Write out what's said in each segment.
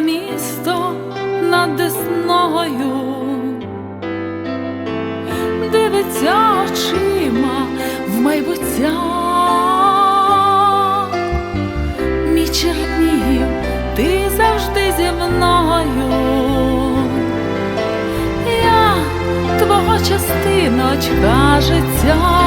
місто над Десною, дивиться очима в майбуття. Мій Чернігів, ти завжди зі мною. Я твого частиночка життя.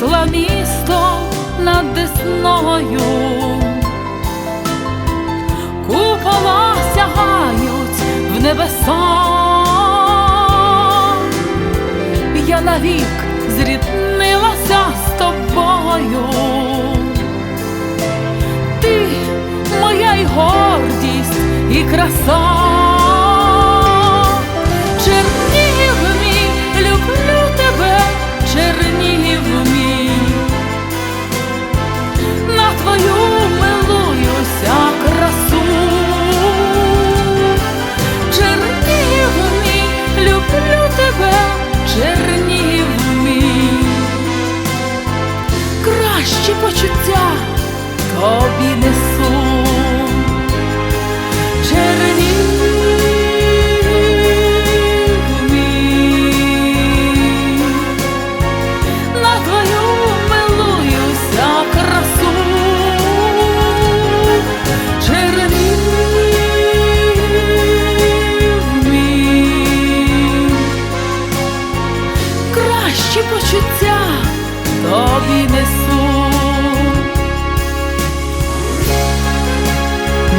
Сяйві місто над Десною, купола сягають в небеса. Я навік зріднилася з тобою. Ти моя й гордість і краса. Тобі несу.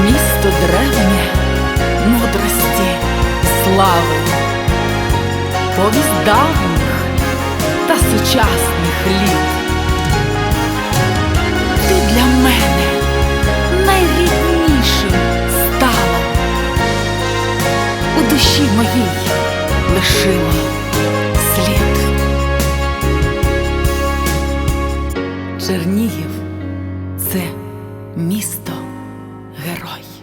Місто древнє, мудрості, слави, повість давніх та сучасних літ. Ти для мене найріднішим стала, у душі моїй лишила Чернігів це місто герой.